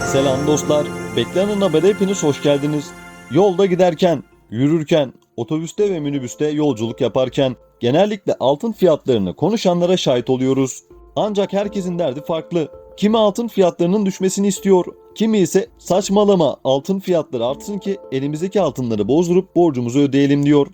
Selam dostlar. Beklenen habere hepiniz hoş geldiniz. Yolda giderken, yürürken, otobüste ve minibüste yolculuk yaparken genellikle altın fiyatlarını konuşanlara şahit oluyoruz. Ancak herkesin derdi farklı. Kimi altın fiyatlarının düşmesini istiyor, kimi ise saçmalama altın fiyatları artsın ki elimizdeki altınları bozdurup borcumuzu ödeyelim diyor.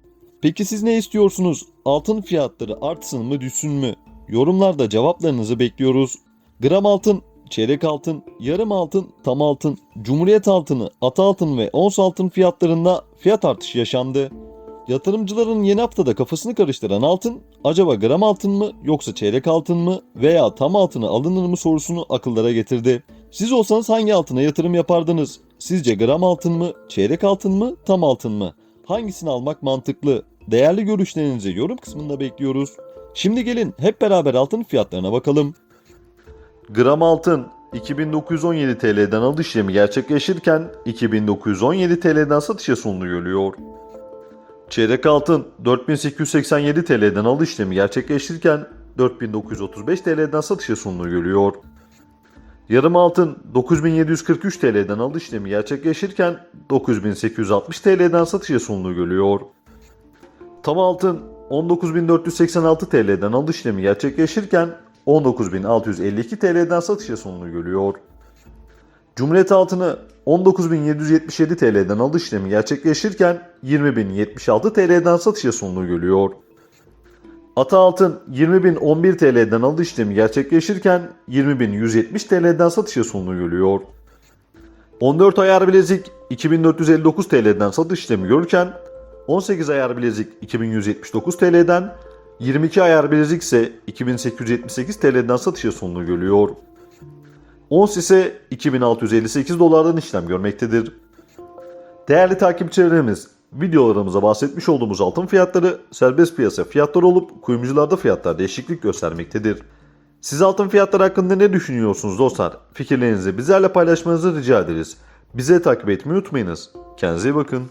Peki siz ne istiyorsunuz? Altın fiyatları artsın mı düşsün mü? Yorumlarda cevaplarınızı bekliyoruz. Gram altın, çeyrek altın, yarım altın, tam altın, cumhuriyet altını, ata altın ve ons altın fiyatlarında fiyat artışı yaşandı. Yatırımcıların yeni haftada kafasını karıştıran altın, acaba gram altın mı yoksa çeyrek altın mı veya tam altını alınır mı sorusunu akıllara getirdi. Siz olsanız hangi altına yatırım yapardınız? Sizce gram altın mı, çeyrek altın mı, tam altın mı? Hangisini almak mantıklı? Değerli görüşlerinizi yorum kısmında bekliyoruz. Şimdi gelin hep beraber altın fiyatlarına bakalım. Gram altın 2917 TL'den alış işlemi gerçekleşirken 2917 TL'den satışa sunuluyor. Çeyrek altın 4887 TL'den alış işlemi gerçekleşirken 4935 TL'den satışa sunuluyor. Yarım altın 9743 TL'den alış işlemi gerçekleşirken 9860 TL'den satışa sunuluyor. Tam altın 19.486 TL'den alış işlemi gerçekleşirken 19.652 TL'den satışa sunuluyor. Cumhuriyet altını 19.777 TL'den alış işlemi gerçekleşirken 20.076 TL'den satışa sunuluyor. Ata altın 20.011 TL'den alış işlemi gerçekleşirken 20.170 TL'den satışa sunuluyor. 14 ayar bilezik 2459 TL'den satış işlemi görürken 18 ayar bilezik 2179 TL'den 22 ayar bilezik ise 2878 TL'den satışa sunuluyor. Ons ise 2658 dolardan işlem görmektedir. Değerli takipçilerimiz, videolarımıza bahsetmiş olduğumuz altın fiyatları serbest piyasa fiyatları olup kuyumcularda fiyatlar değişiklik göstermektedir. Siz altın fiyatları hakkında ne düşünüyorsunuz dostlar? Fikirlerinizi bizlerle paylaşmanızı rica ederiz. Bize takip etmeyi unutmayınız. Kendinize iyi bakın.